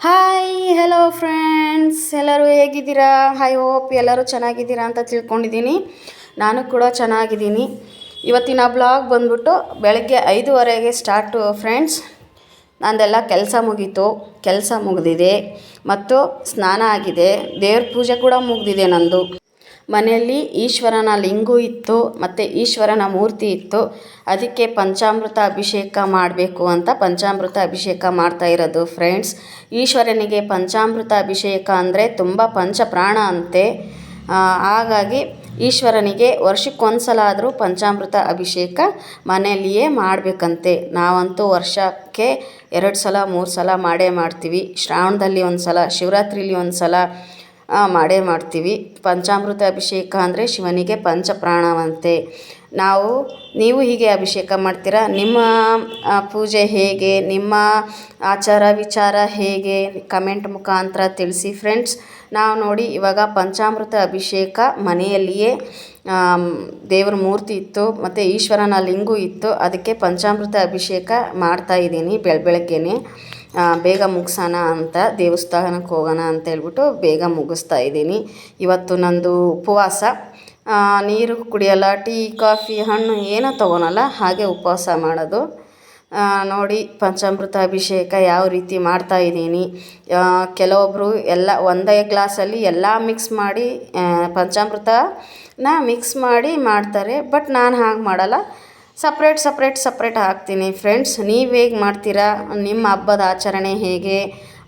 Hi hello friends ಎಲ್ಲರೂ ಹೇಗಿದ್ದೀರಾ? I hope ಎಲ್ಲರೂ ಚೆನ್ನಾಗಿದ್ದೀರಾ ಅಂತ ತಿಳ್ಕೊಂಡಿದ್ದೀನಿ. ನಾನು ಕೂಡ ಚೆನ್ನಾಗಿದ್ದೀನಿ. ಇವತ್ತಿನ ಬ್ಲಾಗ್ ಬಂದ್ಬಿಟ್ಟು ಬೆಳಗ್ಗೆ ಐದುವರೆಗೆ ಸ್ಟಾರ್ಟು ಫ್ರೆಂಡ್ಸ್ ನಂದೆಲ್ಲ ಕೆಲಸ ಮುಗೀತು. ಕೆಲಸ ಮುಗಿದಿದೆ. ಮತ್ತು ಸ್ನಾನ ಆಗಿದೆ. ದೇವ್ರ ಪೂಜೆ ಕೂಡ ಮುಗಿದಿದೆ ನಂದು. ಮನೆಯಲ್ಲಿ ಈಶ್ವರನ ಲಿಂಗು ಇತ್ತು, ಮತ್ತು ಈಶ್ವರನ ಮೂರ್ತಿ ಇತ್ತು. ಅದಕ್ಕೆ ಪಂಚಾಮೃತ ಅಭಿಷೇಕ ಮಾಡಬೇಕು ಅಂತ ಪಂಚಾಮೃತ ಅಭಿಷೇಕ ಮಾಡ್ತಾ ಇರೋದು ಫ್ರೆಂಡ್ಸ್ ಈಶ್ವರನಿಗೆ ಪಂಚಾಮೃತ ಅಭಿಷೇಕ ಅಂದರೆ ತುಂಬ ಪಂಚ ಪ್ರಾಣ ಅಂತೆ ಹಾಗಾಗಿ ಈಶ್ವರನಿಗೆ ವರ್ಷಕ್ಕೊಂದ್ಸಲ ಆದರೂ ಪಂಚಾಮೃತ ಅಭಿಷೇಕ ಮನೆಯಲ್ಲಿಯೇ ಮಾಡಬೇಕಂತೆ. ನಾವಂತೂ ವರ್ಷಕ್ಕೆ ಎರಡು ಸಲ, ಮೂರು ಸಲ ಮಾಡೇ ಮಾಡ್ತೀವಿ. ಶ್ರಾವಣದಲ್ಲಿ ಒಂದು ಸಲ ಶಿವರಾತ್ರಿಲಿ ಒಂದು ಸಲ ಮಾಡೇ ಮಾಡ್ತೀವಿ. ಪಂಚಾಮೃತ ಅಭಿಷೇಕ ಅಂದರೆ ಶಿವನಿಗೆ ಪಂಚಪ್ರಾಣವಂತೆ. ನಾವು, ನೀವು ಹೀಗೆ ಅಭಿಷೇಕ ಮಾಡ್ತೀರಾ? ನಿಮ್ಮ ಪೂಜೆ ಹೇಗೆ? ನಿಮ್ಮ ಆಚಾರ ವಿಚಾರ ಹೇಗೆ? ಕಮೆಂಟ್ ಮುಖಾಂತರ ತಿಳಿಸಿ ಫ್ರೆಂಡ್ಸ್. ನಾವು ನೋಡಿ, ಇವಾಗ ಪಂಚಾಮೃತ ಅಭಿಷೇಕ ಮನೆಯಲ್ಲಿಯೇ ದೇವರ ಮೂರ್ತಿ ಇತ್ತು, ಮತ್ತು ಈಶ್ವರನ ಲಿಂಗು ಇತ್ತು. ಅದಕ್ಕೆ ಪಂಚಾಮೃತ ಅಭಿಷೇಕ ಮಾಡ್ತಾ ಇದ್ದೀನಿ ಬೆಳ, ಬೆಳಗ್ಗೆನೆ. ಬೇಗ ಮುಗಿಸೋಣ ಅಂತ, ದೇವಸ್ಥಾನಕ್ಕೆ ಹೋಗೋಣ ಅಂತ ಹೇಳ್ಬಿಟ್ಟು ಬೇಗ ಮುಗಿಸ್ತಾ ಇದ್ದೀನಿ. ಇವತ್ತು ನಂದು ಉಪವಾಸ. ನೀರು ಕುಡಿಯೋಲ್ಲ, ಟೀ, ಕಾಫಿ, ಹಣ್ಣು ಏನೂ ತೊಗೊಳಲ್ಲ, ಹಾಗೆ ಉಪವಾಸ ಮಾಡೋದು. ನೋಡಿ ಪಂಚಾಮೃತ ಅಭಿಷೇಕ ಯಾವ ರೀತಿ ಮಾಡ್ತಾ ಇದ್ದೀನಿ. ಕೆಲವೊಬ್ಬರು ಎಲ್ಲ ಒಂದೇ ಗ್ಲಾಸಲ್ಲಿ ಎಲ್ಲ ಮಿಕ್ಸ್ ಮಾಡಿ ಪಂಚಾಮೃತನ ಮಿಕ್ಸ್ ಮಾಡಿ ಮಾಡ್ತಾರೆ ಬಟ್ ನಾನು ಹಾಗೆ ಮಾಡಲ್ಲ. ಸಪ್ರೇಟ್ ಸಪ್ರೇಟ್ ಸಪ್ರೇಟ್ ಹಾಕ್ತೀನಿ. ಫ್ರೆಂಡ್ಸ್ ನೀವು ಹೇಗೆ ಮಾಡ್ತೀರಾ? ನಿಮ್ಮ ಹಬ್ಬದ ಆಚರಣೆ ಹೇಗೆ?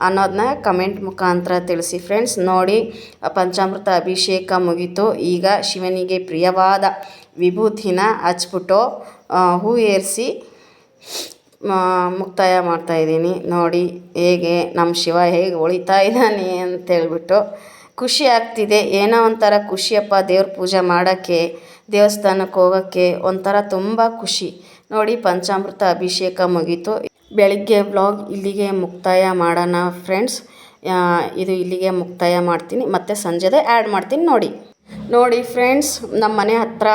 ಅನ್ನೋದನ್ನ ಕಮೆಂಟ್ ಮುಖಾಂತರ ತಿಳಿಸಿ ಫ್ರೆಂಡ್ಸ್. ನೋಡಿ, ಪಂಚಾಮೃತ ಅಭಿಷೇಕ ಮುಗೀತು. ಈಗ ಶಿವನಿಗೆ ಪ್ರಿಯವಾದ ವಿಭೂತಿನ ಹಚ್ಬಿಟ್ಟು ಹೂ ಏರಿಸಿ ಮುಕ್ತಾಯ ಮಾಡ್ತಾಯಿದ್ದೀನಿ ನೋಡಿ, ಹೇಗೆ ನಮ್ಮ ಶಿವ ಹೇಗೆ ಉಳಿತಾ ಇದ್ದಾನೆ ಅಂತೇಳ್ಬಿಟ್ಟು ಖುಷಿ ಆಗ್ತಿದೆ. ಏನೋ ಒಂಥರ ಖುಷಿಯಪ್ಪ ದೇವ್ರ ಪೂಜೆ ಮಾಡೋಕ್ಕೆ, ದೇವಸ್ಥಾನಕ್ಕೆ ಹೋಗೋಕ್ಕೆ ಒಂಥರ ತುಂಬ ಖುಷಿ. ನೋಡಿ, ಪಂಚಾಮೃತ ಅಭಿಷೇಕ ಮುಗೀತು. ಬೆಳಿಗ್ಗೆ ವ್ಲಾಗ್ ಇಲ್ಲಿಗೆ ಮುಕ್ತಾಯ ಮಾಡೋಣ ಫ್ರೆಂಡ್ಸ್ ಇದು ಇಲ್ಲಿಗೆ ಮುಕ್ತಾಯ ಮಾಡ್ತೀನಿ. ಮತ್ತು ಸಂಜೆದೆ ಆ್ಯಡ್ ಮಾಡ್ತೀನಿ ನೋಡಿ. ನೋಡಿ ಫ್ರೆಂಡ್ಸ್ ನಮ್ಮ ಮನೆ ಹತ್ತಿರ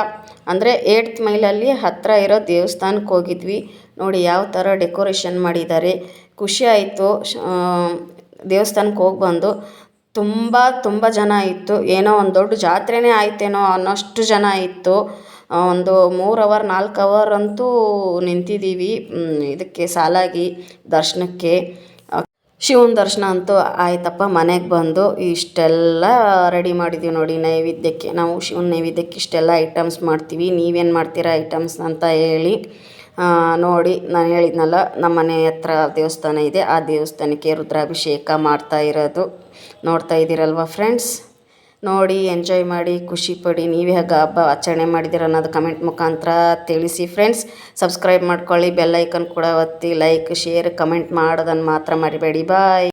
ಅಂದರೆ ಏಟ್ತ್ ಮೈಲಲ್ಲಿ ಹತ್ತಿರ ಇರೋ ದೇವಸ್ಥಾನಕ್ಕೆ ಹೋಗಿದ್ವಿ. ನೋಡಿ ಯಾವ ಥರ ಡೆಕೋರೇಷನ್ ಮಾಡಿದ್ದಾರೆ. ಖುಷಿ ಆಯಿತು. ದೇವಸ್ಥಾನಕ್ಕೆ ಹೋಗಿ ಬಂದು ತುಂಬ ತುಂಬ ಜನ ಇತ್ತು. ಏನೋ ಒಂದು ದೊಡ್ಡ ಜಾತ್ರೆನೇ ಆಯ್ತೇನೋ ಅನ್ನೋಷ್ಟು ಜನ ಇತ್ತು. ಒಂದು ಮೂರು ಅವರ್ ನಾಲ್ಕು ಅವರ್ ಅಂತೂ ನಿಂತಿದ್ದೀವಿ. ಇದಕ್ಕೆ ಸಾಲಾಗಿ ದರ್ಶನಕ್ಕೆ. ಶಿವನ ದರ್ಶನ ಅಂತೂ ಆಯ್ತಪ್ಪ, ಮನೆಗೆ ಬಂದು ಇಷ್ಟೆಲ್ಲ ರೆಡಿ ಮಾಡಿದ್ದೀವಿ ನೋಡಿ, ನೈವೇದ್ಯಕ್ಕೆ. ನಾವು ಶಿವನ ನೈವೇದ್ಯಕ್ಕೆ ಇಷ್ಟೆಲ್ಲ ಐಟಮ್ಸ್ ಮಾಡ್ತೀವಿ. ನೀವೇನು ಮಾಡ್ತೀರಾ ಐಟಮ್ಸ್ ಅಂತ ಹೇಳಿ ನೋಡಿ, ನಾನು ಹೇಳಿದ್ನಲ್ಲ, ನಮ್ಮ ಮನೆ ಹತ್ರ ದೇವಸ್ಥಾನ ಇದೆ. ಆ ದೇವಸ್ಥಾನಕ್ಕೆ ರುದ್ರಾಭಿಷೇಕ ಮಾಡ್ತಾ ಇರೋದು. ನೋಡ್ತಾ ಇದ್ದೀರಲ್ವ ಫ್ರೆಂಡ್ಸ್ ನೋಡಿ ಎಂಜಾಯ್ ಮಾಡಿ, ಖುಷಿ ಪಡಿ, ನೀವೇ ಹೇಗೆ ಹಬ್ಬ ಆಚರಣೆ ಮಾಡಿದ್ದೀರ ಅನ್ನೋದು ಕಮೆಂಟ್ ಮುಖಾಂತರ ತಿಳಿಸಿ ಫ್ರೆಂಡ್ಸ್ ಸಬ್ಸ್ಕ್ರೈಬ್ ಮಾಡ್ಕೊಳ್ಳಿ ಬೆಲ್ ಐಕನ್ ಕೂಡ ಒತ್ತಿ ಲೈಕ್ ಶೇರ್ ಕಮೆಂಟ್ ಮಾಡೋದನ್ನು ಮಾತ್ರ ಮರಿಬೇಡಿ. ಬಾಯ್